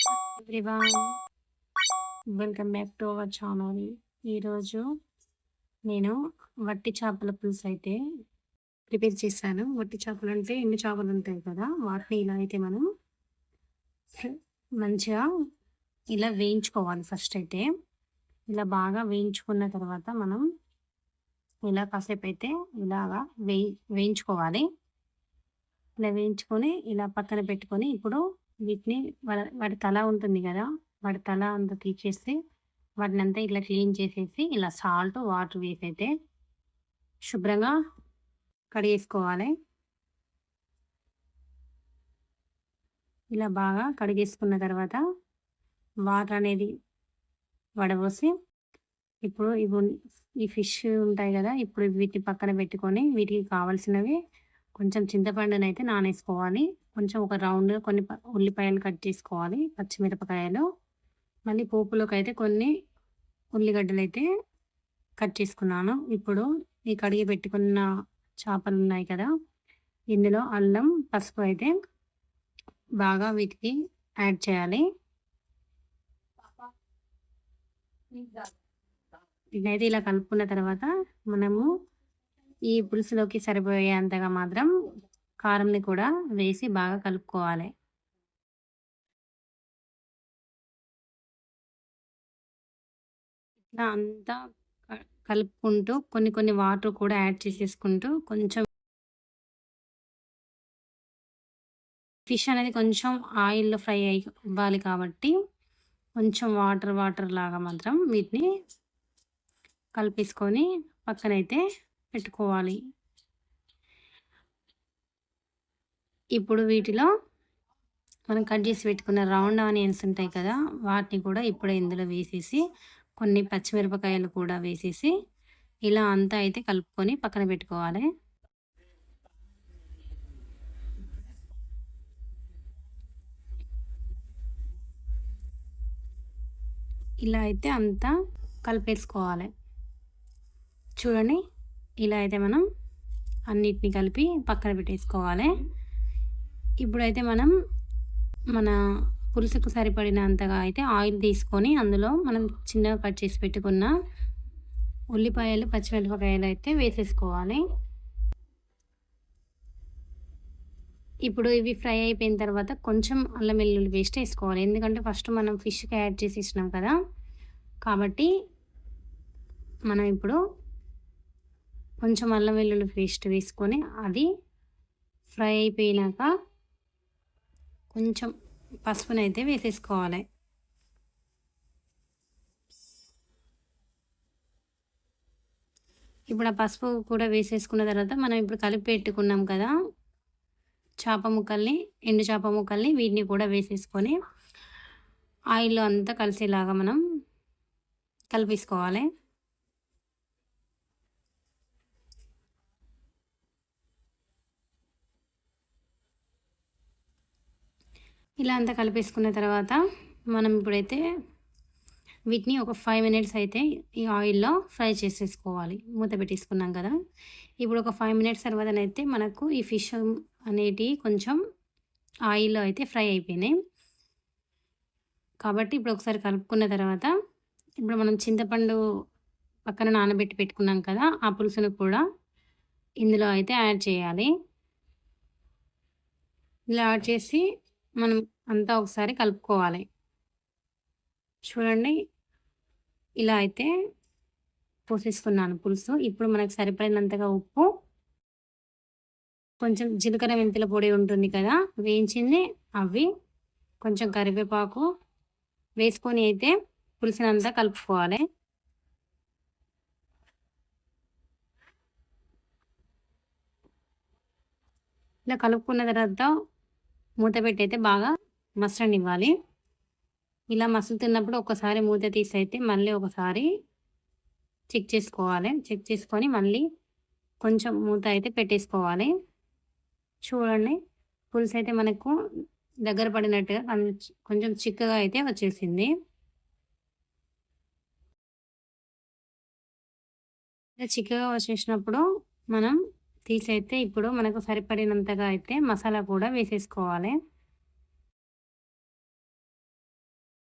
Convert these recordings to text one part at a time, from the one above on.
Everyone. Welcome back to our channel. ఈరోజు నేను వట్టి చేపల పులుసు అయితే ప్రిపేర్ చేశాను. వట్టి చేపలు అంటే ఎన్ని చేపలు ఉంటాయి కదా వాటిని ఇలా అయితే మనం మంచిగా ఇలా వేయించుకోవాలి ఫస్ట్ అయితే. ఇలా బాగా వేయించుకున్న తర్వాత మనం ఇలా కాసేపు అయితే ఇలాగా వేయి వేయించుకోవాలి. ఇలా వేయించుకొని ఇలా పక్కన పెట్టుకొని ఇప్పుడు వీటిని వాడి తల ఉంటుంది కదా వాడి తల అంతా తీసేసి వాటిని అంతా ఇట్లా క్లీన్ చేసేసి ఇలా సాల్ట్ వాటర్ వేసి అయితే శుభ్రంగా కడిగేసుకోవాలి. ఇలా బాగా కడిగేసుకున్న తర్వాత వాటర్ అనేది వడబోసి ఇప్పుడు ఇవి ఈ ఫిష్ ఉంటాయి కదా ఇప్పుడు వీటిని పక్కన పెట్టుకొని వీటికి కావాల్సినవి కొంచెం చింతపండునైతే నానేసుకోవాలి. కొంచెం ఒక రౌండ్ కొన్ని ఉల్లిపాయలు కట్ చేసుకోవాలి పచ్చిమిరపకాయలు. మళ్ళీ పోపులోకి అయితే కొన్ని ఉల్లిగడ్డలు అయితే కట్ చేసుకున్నాను. ఇప్పుడు ఈ కడిగి పెట్టుకున్న చేపలు ఉన్నాయి కదా ఇందులో అల్లం పసుపు అయితే బాగా వీటికి యాడ్ చేయాలి. ఇదైతే ఇలా కలుపుకున్న తర్వాత మనము ఈ పులుసులోకి సరిపోయేంతగా మాత్రం కారంని కూడా వేసి బాగా కలుపుకోవాలి. ఇట్లా అంతా కలుపుకుంటూ కొన్ని కొన్ని వాటర్ కూడా యాడ్ చేసేసుకుంటూ కొంచెం ఫిష్ అనేది కొంచెం ఆయిల్లో ఫ్రై అవ్వాలి కాబట్టి కొంచెం వాటర్ వాటర్ లాగా మాత్రం వీటిని కలిపేసుకొని పక్కనైతే పెట్టుకోవాలి. ఇప్పుడు వీటిలో మనం కట్ చేసి పెట్టుకున్న రౌండ్ ఆనియన్స్ ఉంటాయి కదా వాటిని కూడా ఇప్పుడే ఇందులో వేసేసి కొన్ని పచ్చిమిరపకాయలు కూడా వేసేసి ఇలా అంతా అయితే కలుపుకొని పక్కన పెట్టుకోవాలి. ఇలా అయితే అంతా కలిపేసుకోవాలి. చూడండి ఇలా అయితే మనం అన్నిటిని కలిపి పక్కన పెట్టేసుకోవాలి. ఇప్పుడైతే మనం మన పులుసుకు సరిపడినంతగా అయితే ఆయిల్ తీసుకొని అందులో మనం చిన్నగా కట్ చేసి పెట్టుకున్న ఉల్లిపాయలు పచ్చిమిరపకాయలు అయితే వేసేసుకోవాలి. ఇప్పుడు ఇవి ఫ్రై అయిపోయిన తర్వాత కొంచెం అల్లం వెల్లుల్లి పేస్ట్ వేసుకోవాలి. ఎందుకంటే ఫస్ట్ మనం ఫిష్కి యాడ్ చేసి ఇచ్చినాం కదా. కాబట్టి మనం ఇప్పుడు కొంచెం అల్లం వెల్లుల్లి పేస్ట్ వేసుకొని అది ఫ్రై అయిపోయినాక కొంచెం పసుపునైతే వేసేసుకోవాలి. ఇప్పుడు ఆ పసుపు కూడా వేసేసుకున్న తర్వాత మనం ఇప్పుడు కలిపి పెట్టుకున్నాం కదా చేప ముక్కల్ని ఎండు చేప ముక్కల్ని వీటిని కూడా వేసేసుకొని ఆయిల్లో అంతా కలిసేలాగా మనం కలిపేసుకోవాలి. ఇలా అంతా కలిపేసుకున్న తర్వాత మనం ఇప్పుడైతే వీటిని ఒక ఫైవ్ మినిట్స్ అయితే ఈ ఆయిల్లో ఫ్రై చేసేసుకోవాలి. మూత పెట్టేసుకున్నాం కదా. ఇప్పుడు ఒక ఫైవ్ మినిట్స్ తర్వాతనైతే మనకు ఈ ఫిష్ అనేటివి కొంచెం ఆయిల్లో అయితే ఫ్రై అయిపోయినాయి. కాబట్టి ఇప్పుడు ఒకసారి కలుపుకున్న తర్వాత ఇప్పుడు మనం చింతపండు పక్కన నానబెట్టి పెట్టుకున్నాం కదా ఆ పులుసును కూడా ఇందులో అయితే యాడ్ చేయాలి. ఇలా యాడ్ చేసి మనం అంతా ఒకసారి కలుపుకోవాలి. చూడండి. ఇలా అయితే పోసేసుకున్నాను పులుసు. ఇప్పుడు మనకు సరిపడినంతగా ఉప్పు కొంచెం జీలకర్ర మెంతుల పొడి ఉంటుంది కదా వేయించింది అవి కొంచెం కరివేపాకు వేసుకొని అయితే పులుసునంతా కలుపుకోవాలి. ఇలా కలుపుకున్న తర్వాత మూత పెట్టి అయితే బాగా మసలనివ్వాలి. ఇలా మసులుతున్నప్పుడు ఒకసారి మూత తీసి అయితే మళ్ళీ ఒకసారి చెక్ చేసుకోవాలి. చెక్ చేసుకొని మళ్ళీ కొంచెం మూత అయితే పెట్టేసుకోవాలి. చూడండి పులుసు అయితే మనకు దగ్గర పడినట్టుగా కొంచెం చిక్కగా అయితే వచ్చేసింది. చిక్కగా వచ్చేసినప్పుడు మనం తీసైతే ఇప్పుడు మనకు సరిపడినంతగా అయితే మసాలా కూడా వేసేసుకోవాలి.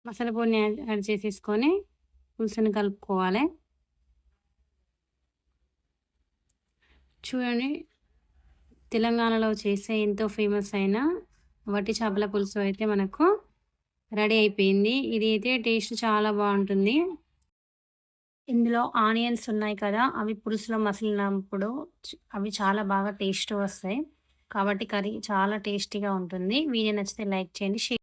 మసాలా పొడిని యాడ్ చేసేసుకొని పులుసుని కలుపుకోవాలి. చూడండి తెలంగాణలో చేసే ఎంతో ఫేమస్ అయిన వట్టి చేపల పులుసు అయితే మనకు రెడీ అయిపోయింది. ఇది అయితే టేస్ట్ చాలా బాగుంటుంది. ఇందులో ఆనియన్స్ ఉన్నాయి కదా అవి పులుసులో మసిలినప్పుడు అవి చాలా బాగా టేస్ట్ వస్తాయి. కాబట్టి కర్రీ చాలా టేస్టీగా ఉంటుంది. వీడియో నచ్చితే లైక్ చేయండి షేర్